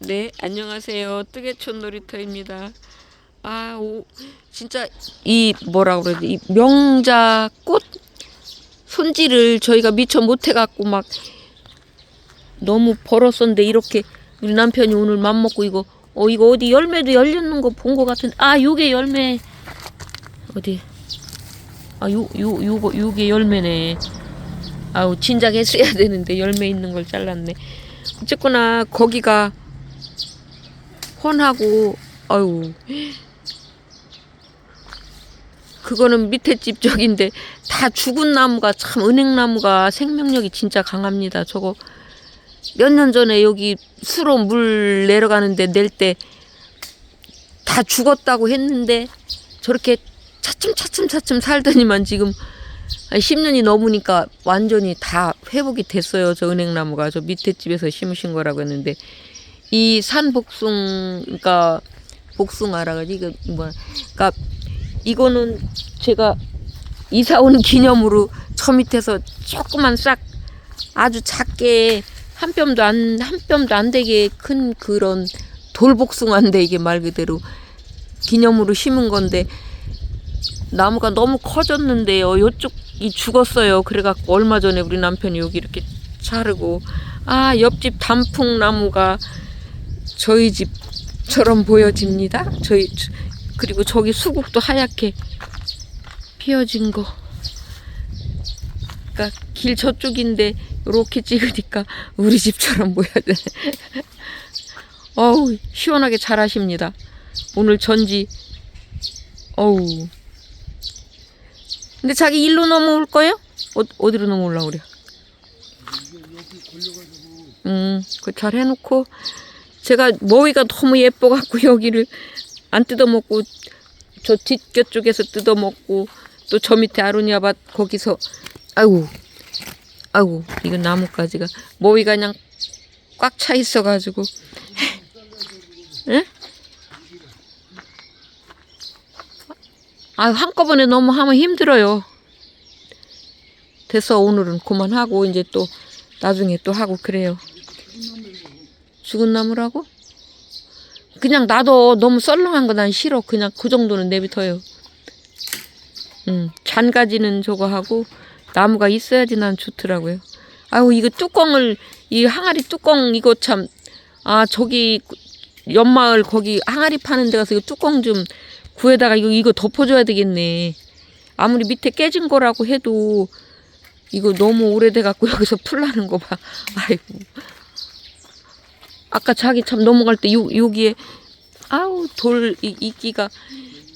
네, 안녕하세요. 뜨개촌 놀이터입니다. 아, 오, 진짜 이 뭐라 그러지? 이 명자 꽃 손질을 저희가 미처 못 해 갖고 막 너무 벌었었는데 이렇게 우리 남편이 오늘 맘 먹고 이거 어 이거 어디 열매도 열렸는 거 본 거 같은데 아 요게 열매 어디 아 요 요 요거 요게 열매네 아우 진작 했어야 되는데 열매 있는 걸 잘랐네 어쨌거나 거기가 혼하고 아유 그거는 밑에 집 쪽인데 다 죽은 나무가 참 은행나무가 생명력이 진짜 강합니다. 저거 몇 년 전에 여기 수로 물 내려가는데 낼 때 다 죽었다고 했는데 저렇게 차츰차츰차츰 살더니만 지금 한 10년이 넘으니까 완전히 다 회복이 됐어요. 저 은행나무가 저 밑에 집에서 심으신 거라고 했는데 이 산복숭 그러니까 복숭아라 가지 이거 뭐 그러니까 이거는 제가 이사 온 기념으로 저 밑에서 조그만 싹 아주 작게 한 뼘도 안 한 뼘도 안 되게 큰 그런 돌복숭아인데 이게 말 그대로 기념으로 심은 건데 나무가 너무 커졌는데요. 요쪽이 죽었어요. 그래갖고 얼마 전에 우리 남편이 여기 이렇게 자르고 아 옆집 단풍 나무가 저희 집처럼 보여집니다. 저희 그리고 저기 수국도 하얗게 피어진 거. 그러니까 길 저쪽인데 이렇게 찍으니까 우리 집처럼 보여져. 어우 시원하게 잘하십니다. 오늘 전지 어우. 근데 자기 일로 넘어올 거예요? 어, 어디로 넘어올라 그래? 음, 그 잘 해놓고 제가 머위가 너무 예뻐갖고 여기를 안 뜯어먹고 저 뒷곁 쪽에서 뜯어먹고 또 저 밑에 아로니아밭 거기서 아이고 아이고 이거 나뭇가지가 머위가 그냥 꽉 차 있어가지고 예? 아 한꺼번에 너무 하면 힘들어요. 됐어 오늘은 그만하고 이제 또 나중에 또 하고 그래요. 죽은 나무라고? 그냥 놔둬 너무 썰렁한 거 난 싫어. 그냥 그 정도는 내비둬요. 음, 잔가지는 저거 하고 나무가 있어야지 난 좋더라고요. 아유 이거 뚜껑을 이 항아리 뚜껑 이거 참 아 저기 연마을 거기 항아리 파는 데 가서 이거 뚜껑 좀 구에다가 이거 이거 덮어줘야 되겠네. 아무리 밑에 깨진 거라고 해도 이거 너무 오래돼 갖고 여기서 풀나는 거 봐. 아이고. 아까 자기 참 넘어갈 때 요, 여기에 아우 돌 이, 이끼가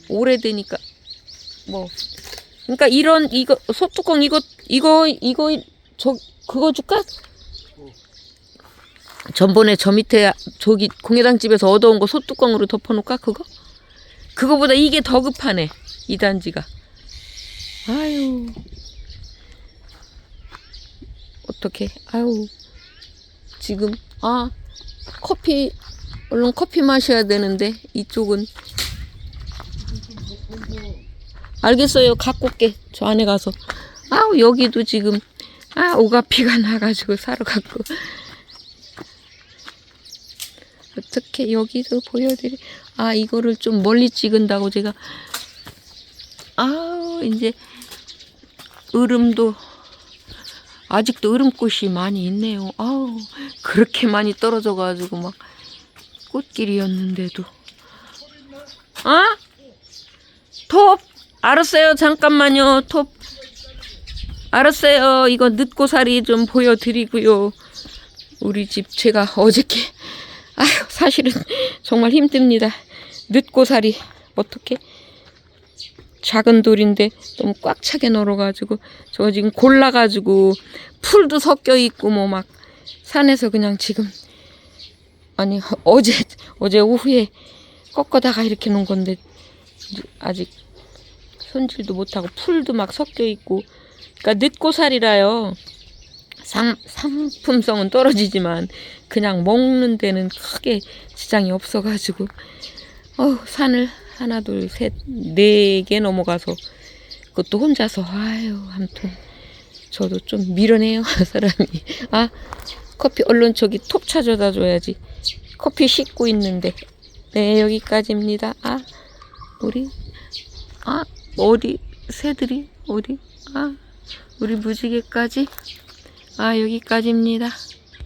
오래되니까 뭐 그러니까 이런 이거 소뚜껑 이거 이거 이거 저 그거 줄까? 전번에 저 밑에 저기 공예당 집에서 얻어온 거 소뚜껑으로 덮어놓을까 그거? 그거보다 이게 더 급하네 이 단지가. 아유 어떻게? 아유 지금 아 커피 얼른 커피 마셔야 되는데 이쪽은. 알겠어요. 갖고 올게. 저 안에 가서. 아우 여기도 지금 아 오가피가 나가지고 사러 갔고. 어떻게 여기도 보여드리 아 이거를 좀 멀리 찍은다고 제가. 아우 이제 으름도 아직도 으름꽃이 많이 있네요. 아우 그렇게 많이 떨어져 가지고 막 꽃길이었는데도 아? 톱 알았어요. 잠깐만요. 톱 알았어요. 이거 늦고사리 좀 보여드리고요. 우리 집 제가 어저께 아유 사실은 정말 힘듭니다. 늦고사리 어떻게 작은 돌인데 너무 꽉 차게 널어가지고 저 지금 골라가지고 풀도 섞여 있고 뭐 막 산에서 그냥 지금 아니 어제 어제 오후에 꺾어다가 이렇게 놓은 건데 아직 손질도 못하고 풀도 막 섞여 있고 그러니까 늦고살이라요. 상, 상품성은 떨어지지만 그냥 먹는 데는 크게 지장이 없어가지고 어 산을 하나 둘 셋 네 개 넘어가서 그것도 혼자서 아유 아무튼 저도 좀 밀어내요 아, 사람이. 아 커피 얼른 저기 톱 찾아다 줘야지. 커피 씻고 있는데. 네 여기까지입니다. 아 우리 아 어디 새들이 어디? 아 우리 무지개까지? 아 여기까지입니다.